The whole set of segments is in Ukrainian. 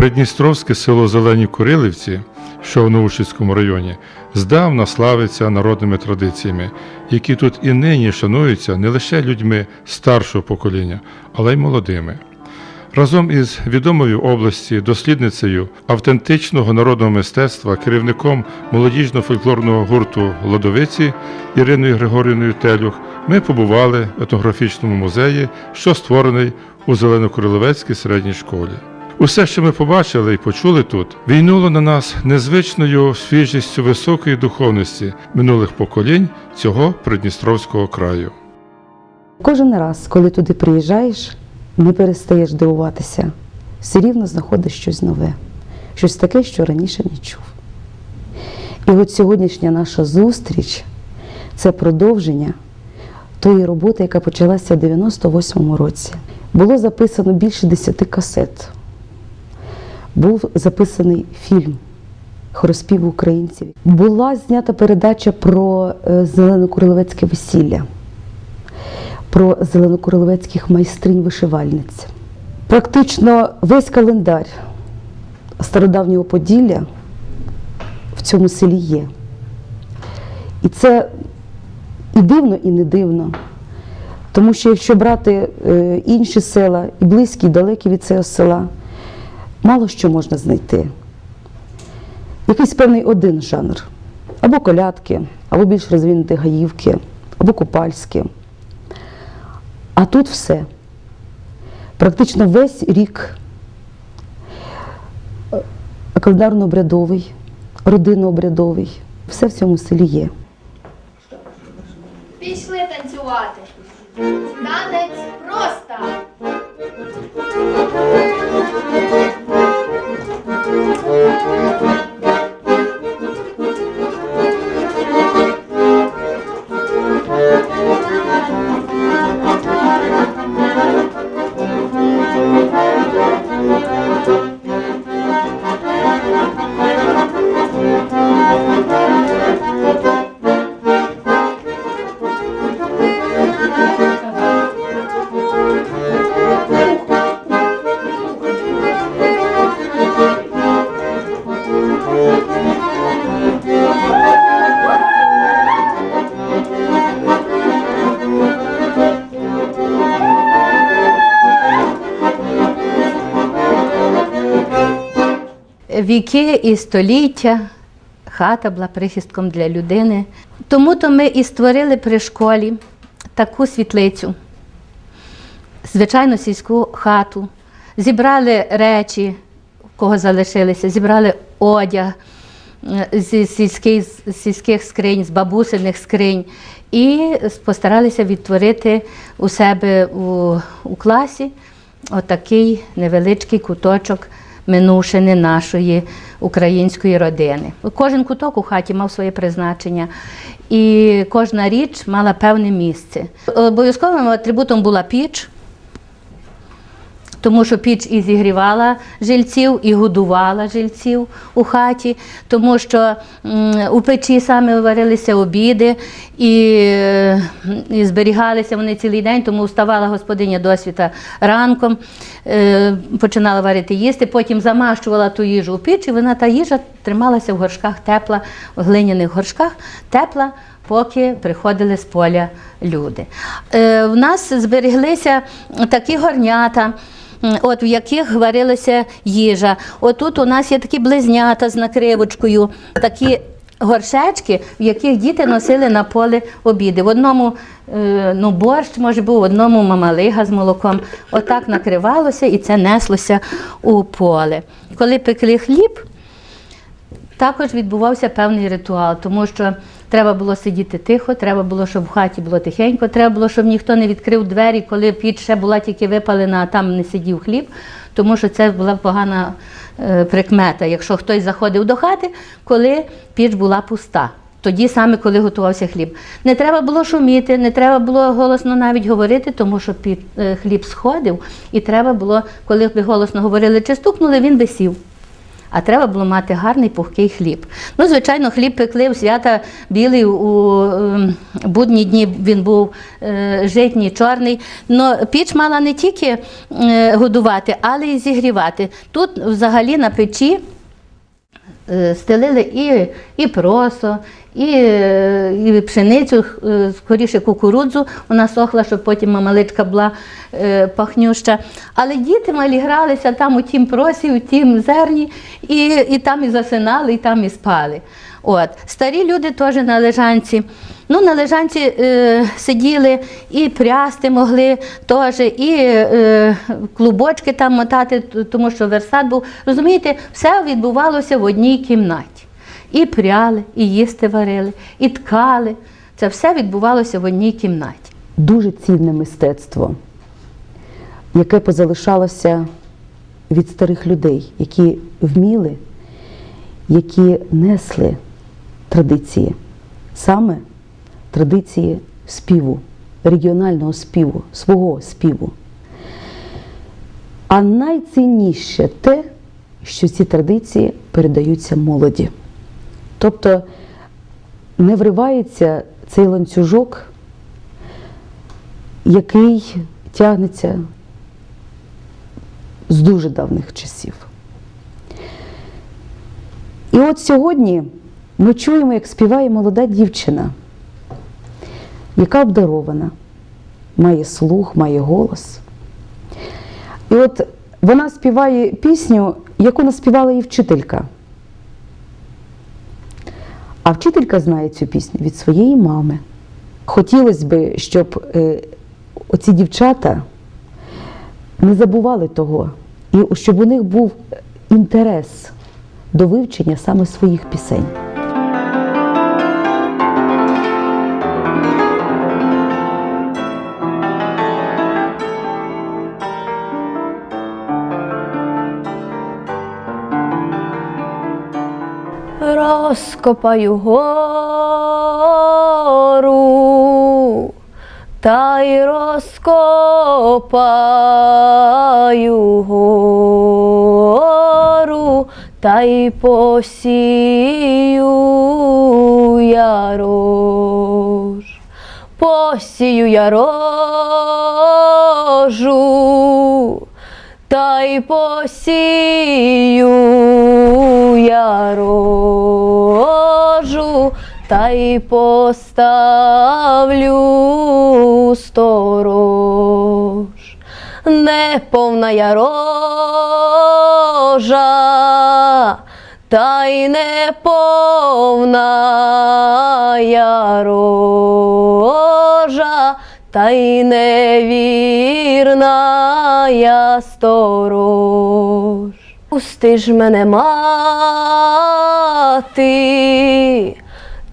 Придністровське село Зелені Курилівці, що в Новушицькому районі, здавна славиться народними традиціями, які тут і нині шануються не лише людьми старшого покоління, але й молодими. Разом із відомою області дослідницею автентичного народного мистецтва, керівником молодіжно-фольклорного гурту Лодовиці Іриною Григорівною Телюх, ми побували в етнографічному музеї, що створений у Зеленокоролевецькій середній школі. Усе, що ми побачили і почули тут, війнуло на нас незвичною свіжістю високої духовності минулих поколінь цього Придністровського краю. Кожен раз, коли туди приїжджаєш, не перестаєш дивуватися, все рівно знаходиш щось нове, щось таке, що раніше не чув. І от сьогоднішня наша зустріч це продовження тої роботи, яка почалася в 98-му році. Було записано більше 10 касет. Був записаний фільм Хороспів українців. Була знята передача про е, зеленокуриловецьке весілля про зеленокоролевецьких майстринь вишивальниць. Практично весь календар стародавнього Поділля в цьому селі є. І це і дивно, і не дивно. Тому що якщо брати е, інші села, і близькі, і далекі від цього села, мало що можна знайти. Якийсь певний один жанр. Або колядки, або більш розвинуті гаївки, або купальські. А тут все. Практично весь рік е, календарно-обрядовий, родинно-обрядовий. Все в цьому селі є. Пішли танцювати. Танець просто. Thank you. Віки і століття хата була прихистком для людини. Тому то ми і створили при школі таку світлицю, звичайно, сільську хату. Зібрали речі, кого залишилися, зібрали одяг е, зі сільських, сільських скринь, з бабусиних скринь, і постаралися відтворити у себе у, у класі отакий невеличкий куточок минувшини нашої української родини. Кожен куток у хаті мав своє призначення, і кожна річ мала певне місце. Обов'язковим атрибутом була піч. Тому що піч і зігрівала жильців, і годувала жильців у хаті, тому що у печі саме варилися обіди і, і зберігалися вони цілий день, тому вставала господиня досвіта ранком, е, починала варити їсти, потім замащувала ту їжу у піч, і вона та їжа трималася в горшках тепла, в глиняних горшках тепла. Поки приходили з поля люди. Е, в нас збереглися такі горнята, от в яких варилася їжа. Отут у нас є такі близнята з накривочкою, такі горшечки, в яких діти носили на поле обіди. В одному е, ну, борщ, може був, в одному мамалига з молоком. Отак накривалося і це неслося у поле. Коли пекли хліб, також відбувався певний ритуал, тому що треба було сидіти тихо, треба було, щоб в хаті було тихенько, треба було, щоб ніхто не відкрив двері, коли піч ще була тільки випалена, а там не сидів хліб, тому що це була погана е, прикмета. Якщо хтось заходив до хати, коли піч була пуста. Тоді саме, коли готувався хліб. Не треба було шуміти, не треба було голосно навіть говорити, тому що під, е, хліб сходив, і треба було, коли ви голосно говорили чи стукнули, він би сів. А треба було мати гарний пухкий хліб. Ну, звичайно, хліб пекли в свята білий у ем, будні дні він був е, житній, чорний. Но піч мала не тільки е, годувати, але й зігрівати. Тут взагалі на печі е, стелили і, і просо, і, е, і пшеницю, е, скоріше кукурудзу. Вона сохла, щоб потім мамаличка була е, пахнюща. Але діти малі гралися там у тім просі, у тім зерні, і, і там і засинали, і там і спали. От. Старі люди теж на лежанці. Ну, на лежанці е, сиділи і прясти могли теж, і е, клубочки там мотати, тому що версат був. Розумієте, все відбувалося в одній кімнаті. І пряли, і їсти варили, і ткали. Це все відбувалося в одній кімнаті. Дуже цінне мистецтво, яке позалишалося від старих людей, які вміли, які несли традиції, саме традиції співу, регіонального співу, свого співу. А найцінніше те, що ці традиції передаються молоді. Тобто не вривається цей ланцюжок, який тягнеться з дуже давніх часів. І от сьогодні ми чуємо, як співає молода дівчина, яка обдарована, має слух, має голос. І от вона співає пісню, яку наспівала її вчителька. А вчителька знає цю пісню від своєї мами. Хотілося б, щоб е, оці дівчата не забували того, і щоб у них був інтерес до вивчення саме своїх пісень. Розкопаю гору, та й розкопаю гору, та й посію я рож. Посію я рожу, та й посію я рожу, та й поставлю сторож. Неповна я рожа, та й неповна я рожа, та й невірна я сторож. Пусти ж мене, мати,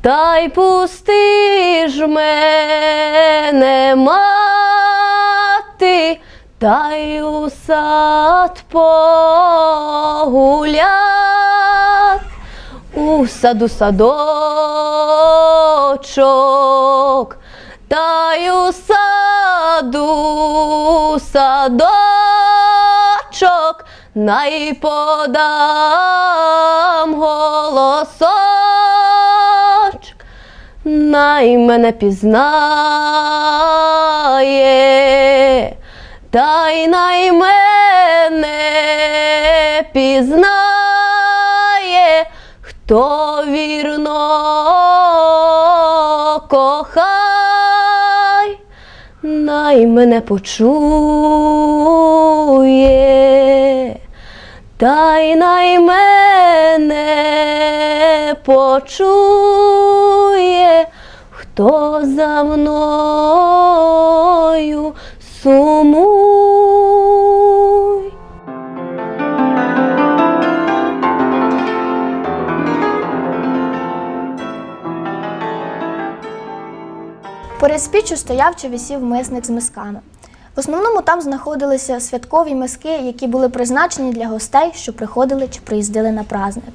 та й пусти ж мене, мати, та й у сад погулять, у саду садочок, та й у саду садочок, най подам голосочок, най мене пізнає, та й най мене пізнає, хто вірно кохай, най мене почує, та й най мене почує, хто за мною сумуй. Поряд з піччю стояв чи висів мисник з мисками. В основному там знаходилися святкові миски, які були призначені для гостей, що приходили чи приїздили на праздник.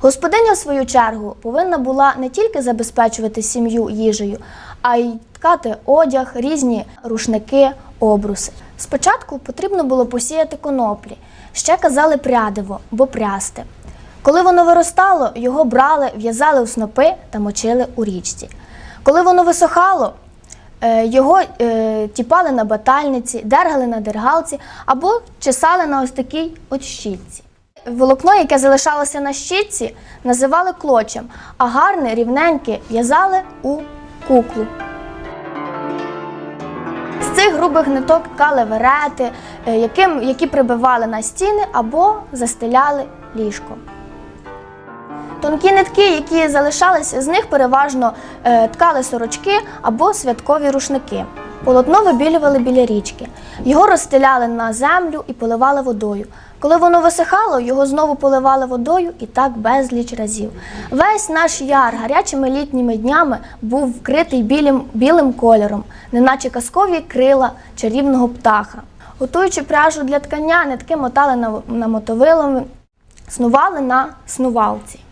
Господиня, в свою чергу, повинна була не тільки забезпечувати сім'ю їжею, а й ткати одяг, різні рушники, обруси. Спочатку потрібно було посіяти коноплі, ще казали прядиво, бо прясти. Коли воно виростало, його брали, в'язали у снопи та мочили у річці. Коли воно висохало, його е, тіпали на батальниці, дергали на дергалці або чесали на ось такій от щітці. Волокно, яке залишалося на щітці, називали клочем, а гарне, рівненьке в'язали у куклу. З цих грубих ниток ткали верети, е, яким, які прибивали на стіни або застеляли ліжко. Тонкі нитки, які залишалися, з них переважно е, ткали сорочки або святкові рушники. Полотно вибілювали біля річки. Його розстеляли на землю і поливали водою. Коли воно висихало, його знову поливали водою і так безліч разів. Весь наш яр гарячими літніми днями був вкритий білим, білим кольором, неначе казкові крила чарівного птаха. Готуючи пряжу для ткання, нитки мотали на, на мотовилами, снували на снувалці.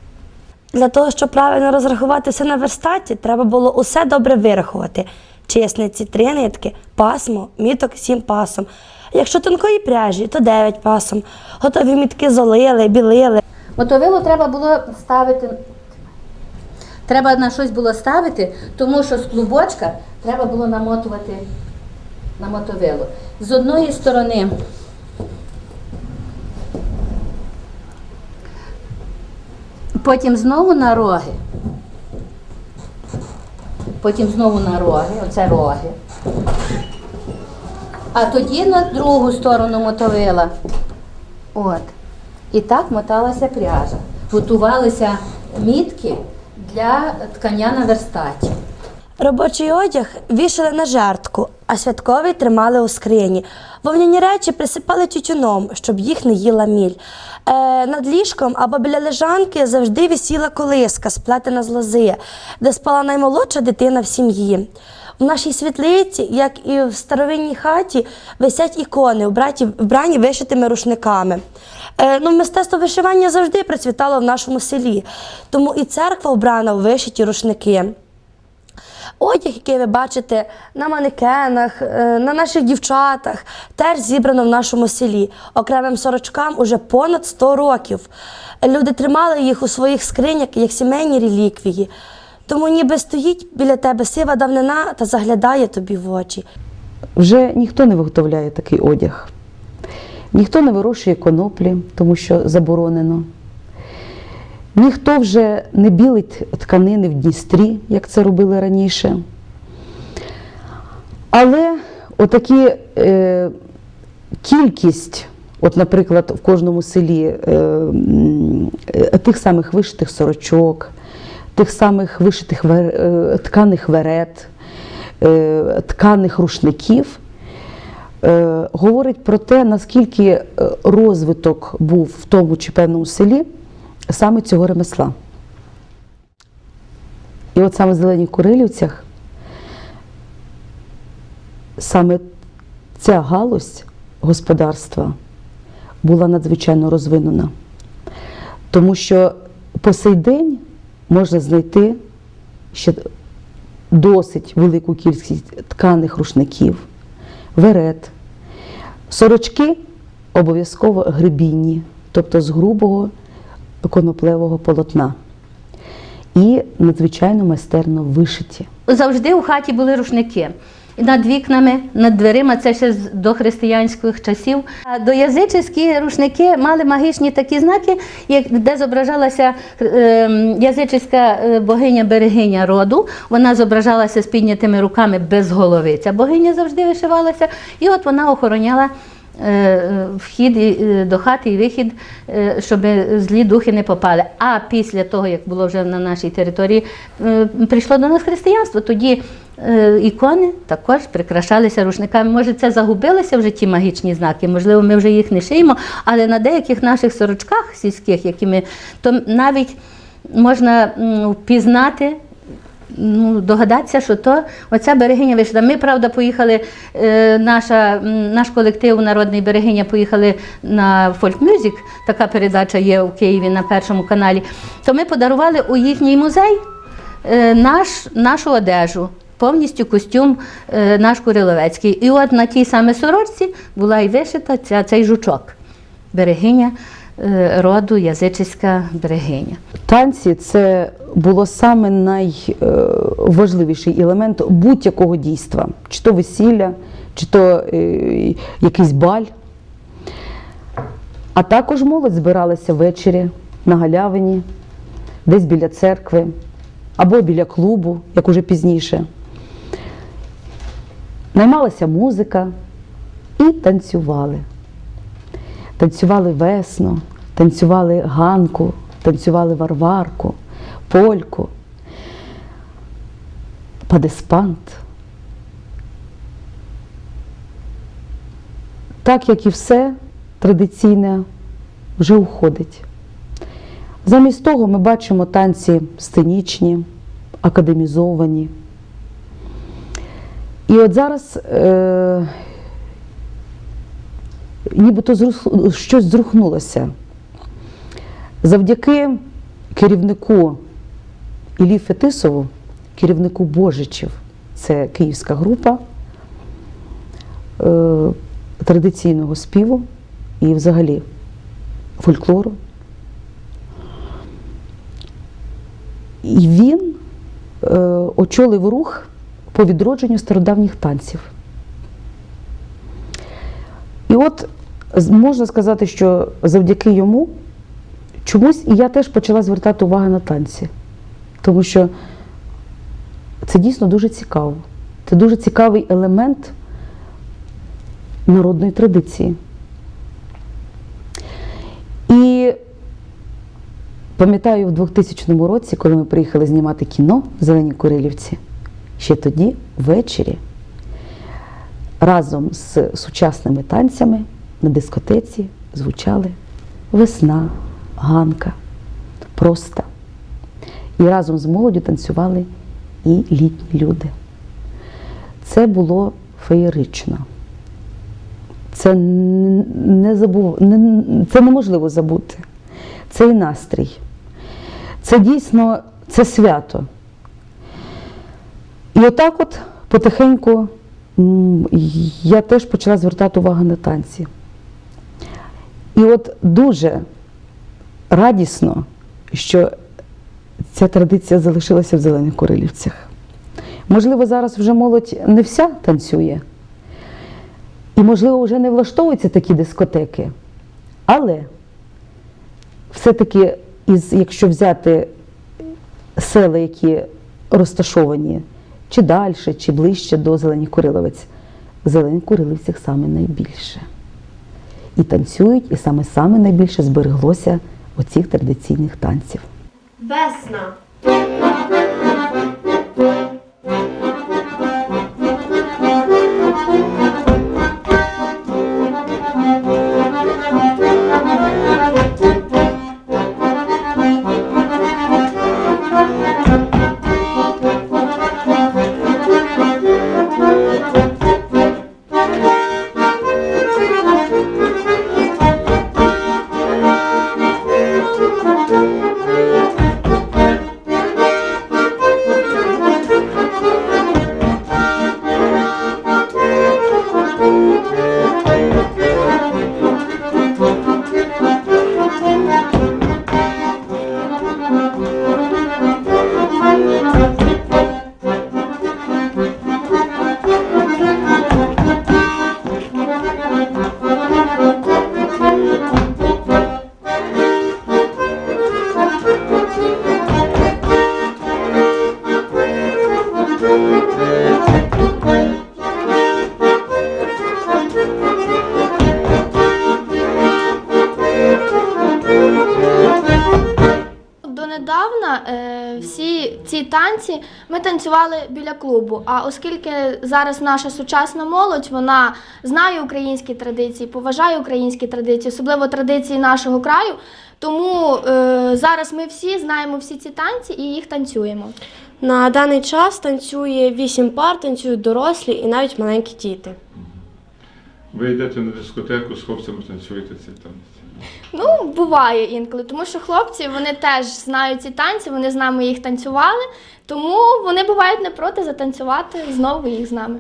Для того, щоб правильно розрахуватися на верстаті, треба було усе добре вирахувати. Чесниці, три нитки, пасмо, міток сім пасом. Якщо тонкої пряжі, то дев'ять пасом. Готові мітки золили, білили. Мотовило треба було ставити. Треба на щось було ставити, тому що з клубочка треба було намотувати на мотовило. З одної сторони потім знову на роги. Потім знову на роги, оце роги. А тоді на другу сторону мотовила. От. І так моталася пряжа. Готувалися мітки для ткання на верстаті. Робочий одяг вішали на жертку, а святковий тримали у скрині. Вовняні речі присипали тютюном, щоб їх не їла міль. Е, над ліжком або біля лежанки завжди висіла колиска, сплетена з лози, де спала наймолодша дитина в сім'ї. В нашій світлиці, як і в старовинній хаті, висять ікони, вбрані вишитими рушниками. Е, ну, мистецтво вишивання завжди процвітало в нашому селі, тому і церква вбрана в вишиті рушники. Одяг, який ви бачите на манекенах, е, на наших дівчатах, теж зібрано в нашому селі. Окремим сорочкам уже понад 100 років. Люди тримали їх у своїх скринях як сімейні реліквії. Тому ніби стоїть біля тебе сива давнина та заглядає тобі в очі. Вже ніхто не виготовляє такий одяг. Ніхто не вирощує коноплі, тому що заборонено. Ніхто вже не білить тканини в Дністрі, як це робили раніше. Але отакі е, кількість, от, наприклад, в кожному селі е, е, тих самих вишитих сорочок, тих самих вишитих вер, е, тканих верет, е, тканих рушників, е, говорить про те, наскільки е, розвиток був в тому чи певному селі саме цього ремесла. І от саме в Зеленій Курилівцях саме ця галузь господарства була надзвичайно розвинена. Тому що по сей день можна знайти ще досить велику кількість тканих рушників, верет, сорочки обов'язково гребінні, тобто з грубого коноплевого полотна. І надзвичайно майстерно вишиті. Завжди у хаті були рушники. Над вікнами, над дверима, це ще з дохристиянських часів. А доязичські рушники мали магічні такі знаки, де зображалася е, язичська е, богиня-берегиня роду. Вона зображалася з піднятими руками без голови. Ця богиня завжди вишивалася, і от вона охороняла. Е, Вхід е, до хати і вихід, е, щоб злі духи не попали. А після того, як було вже на нашій території, е, прийшло до нас християнство, тоді е, ікони також прикрашалися рушниками. Може, це загубилося вже ті магічні знаки, можливо, ми вже їх не шиємо, але на деяких наших сорочках сільських, які ми, то навіть можна впізнати. Ну, догадатися, що то оця берегиня вийшла. Ми, правда, поїхали, е, наша, наш колектив Народний берегиня поїхали на Music, така передача є у Києві на першому каналі. То ми подарували у їхній музей е, наш, нашу одежу, повністю костюм е, наш Куриловецький. І от на тій самій сорочці була і вишита ця, цей жучок, берегиня роду язичська берегиня. Танці це було саме найважливіший елемент будь-якого дійства, чи то весілля, чи то е, якийсь баль. А також молодь збиралася ввечері на галявині, десь біля церкви або біля клубу, як уже пізніше. Наймалася музика і танцювали. Танцювали весну, танцювали ганку, танцювали варварку, польку, падеспант. Так як і все традиційне вже уходить. Замість того ми бачимо танці сценічні, академізовані. І от зараз е, нібито зрус- щось зрухнулося. Завдяки керівнику Іллі Фетисову, керівнику Божичів, це київська група е, традиційного співу і взагалі фольклору. І він е, очолив рух по відродженню стародавніх танців. І от можна сказати, що завдяки йому чомусь і я теж почала звертати увагу на танці. Тому що це дійсно дуже цікаво. Це дуже цікавий елемент народної традиції. І пам'ятаю, в 2000 році, коли ми приїхали знімати кіно в Зеленій Курилівці, ще тоді, ввечері, разом з сучасними танцями на дискотеці звучали весна, ганка, проста. І разом з молоддю танцювали і літні люди. Це було феєрично. Це не забув, не, це неможливо забути. Цей настрій. Це дійсно це свято. І отак от потихеньку я теж почала звертати увагу на танці. І от дуже радісно, що ця традиція залишилася в Зелених Курилівцях. Можливо, зараз вже молодь не вся танцює, і, можливо, вже не влаштовуються такі дискотеки. Але все-таки, якщо взяти села, які розташовані чи далі, чи ближче до Зелених Куриловець, Зелених Курилівцях саме найбільше. І танцюють, і саме саме найбільше збереглося оцих традиційних танців. Весна. Танці ми танцювали біля клубу. А оскільки зараз наша сучасна молодь вона знає українські традиції, поважає українські традиції, особливо традиції нашого краю. Тому е, зараз ми всі знаємо всі ці танці і їх танцюємо. На даний час танцює вісім пар, танцюють дорослі і навіть маленькі діти. Ви йдете на дискотеку з хлопцями танцюєте цей танець. Ну, буває інколи, тому що хлопці вони теж знають ці танці, вони з нами їх танцювали, тому вони бувають не проти затанцювати знову їх з нами.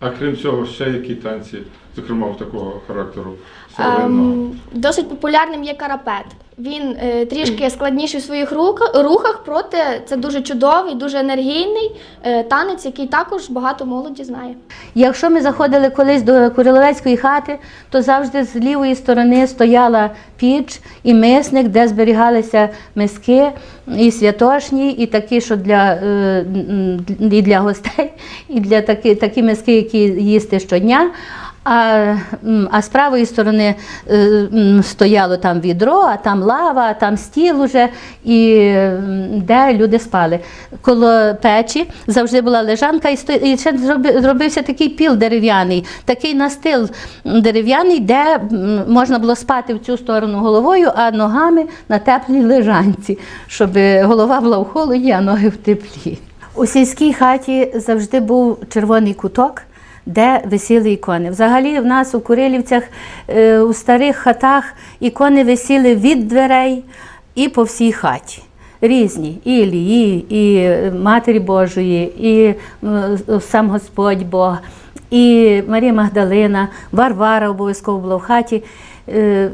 А крім цього, ще які танці зокрема, такого характеру Ем, досить популярним є карапет. Він е, трішки складніший в своїх рука- рухах, проте це дуже чудовий, дуже енергійний е, танець, який також багато молоді знає. Якщо ми заходили колись до Куриловецької хати, то завжди з лівої сторони стояла піч і мисник, де зберігалися миски і святошні, і такі, що для, е, м, і для гостей, і для такі, такі миски, які їсти щодня. А, а з правої сторони е, стояло там відро, а там лава, а там стіл уже, і де люди спали. Коло печі завжди була лежанка, і, сто- і ще зробився такий піл дерев'яний, такий настил дерев'яний, де можна було спати в цю сторону головою, а ногами на теплій лежанці, щоб голова була в холоді, а ноги в теплі. У сільській хаті завжди був червоний куток де висіли ікони. Взагалі, в нас у Курилівцях е, у старих хатах ікони висіли від дверей і по всій хаті. Різні, і Ілії, і е, Матері Божої, і сам Господь Бог, і Марія Магдалина, Варвара обов'язково була в хаті. Е,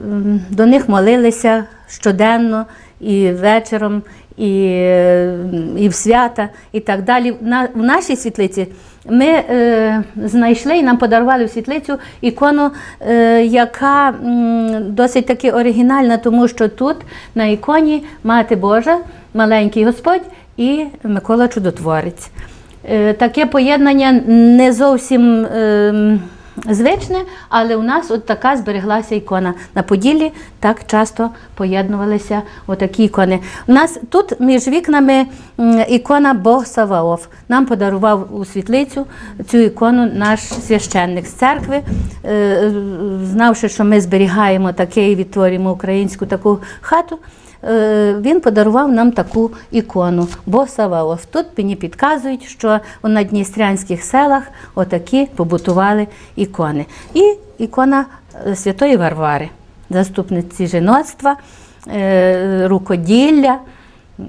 До них молилися щоденно і вечором, і, е, і в свята, і так далі. На, в нашій світлиці ми е, знайшли і нам подарували в світлицю ікону, е, яка м, досить таки оригінальна, тому що тут на іконі Мати Божа, маленький Господь і Микола Чудотворець. Е, таке поєднання не зовсім. Е, Звичне, але у нас от така збереглася ікона. На Поділлі так часто поєднувалися отакі ікони. У нас тут між вікнами ікона Бог Саваоф. Нам подарував у світлицю цю ікону наш священник з церкви, Е, знавши, що ми зберігаємо таке і відтворюємо українську таку хату. Е, Він подарував нам таку ікону Боса Саваоф. Тут мені підказують, що у надністрянських селах отакі побутували ікони. І ікона е, Святої Варвари, заступниці жіноцтва, е, рукоділля.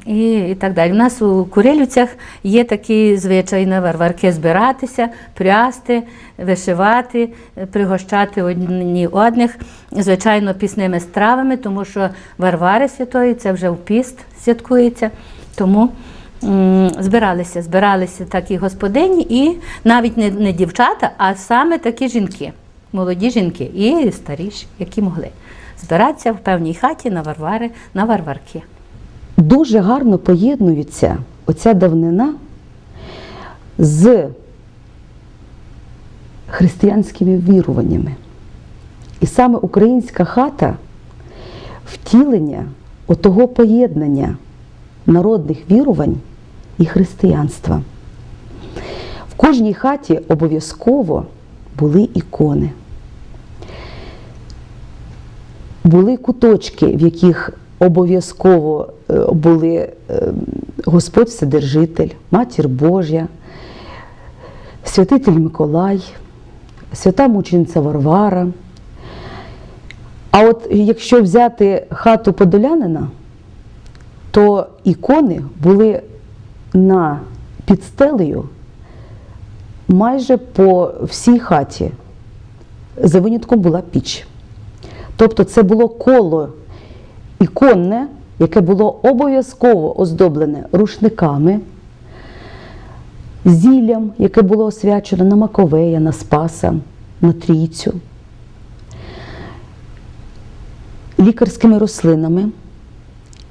І, і так далі. У нас у Курилівцях є такий звичай на варварки збиратися, прясти, вишивати, пригощати одні одних, звичайно, пісними стравами, тому що Варвари Святої це вже в піст святкується. Тому збиралися, збиралися такі господині, і навіть не, не дівчата, а саме такі жінки, молоді жінки і старіші, які могли збиратися в певній хаті на Варвари, на Варварки. Дуже гарно поєднується оця давнина з християнськими віруваннями. І саме українська хата втілення отого поєднання народних вірувань і християнства. В кожній хаті обов'язково були ікони. Були куточки, в яких обов'язково е, були е, Господь Вседержитель, Матір Божя, Святитель Миколай, свята мучениця Варвара. А от якщо взяти хату Подолянина, то ікони були на підстелею майже по всій хаті. За винятком була піч. Тобто це було коло іконне, яке було обов'язково оздоблене рушниками, зіллям, яке було освячено на Маковея, на Спаса, на Трійцю, лікарськими рослинами,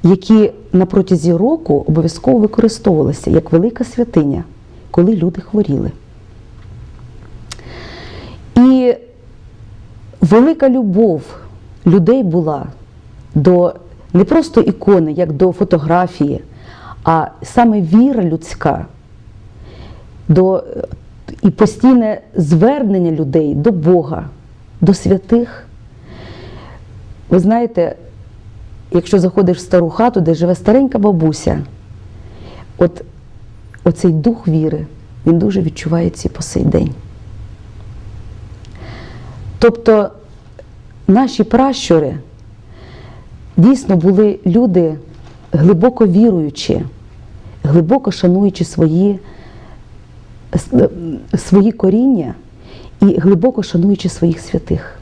які на протязі року обов'язково використовувалися як велика святиня, коли люди хворіли. І велика любов людей була до не просто ікони, як до фотографії, а саме віра людська, до, і постійне звернення людей до Бога, до святих. Ви знаєте, якщо заходиш в стару хату, де живе старенька бабуся, от оцей дух віри, він дуже відчувається і по сей день. Тобто наші пращури дійсно були люди глибоко віруючі, глибоко шануючи свої, свої коріння і глибоко шануючи своїх святих.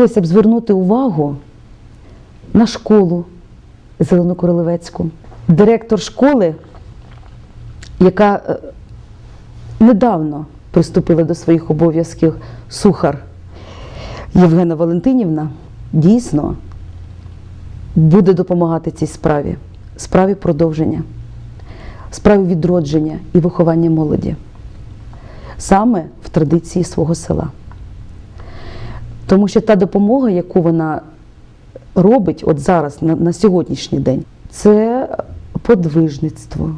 Хотілося б звернути увагу на школу Зеленокоролевецьку. Директор школи, яка е, недавно приступила до своїх обов'язків сухар Євгена Валентинівна, дійсно буде допомагати цій справі, справі продовження, справі відродження і виховання молоді, саме в традиції свого села. Тому що та допомога, яку вона робить от зараз, на, на сьогоднішній день, це подвижництво,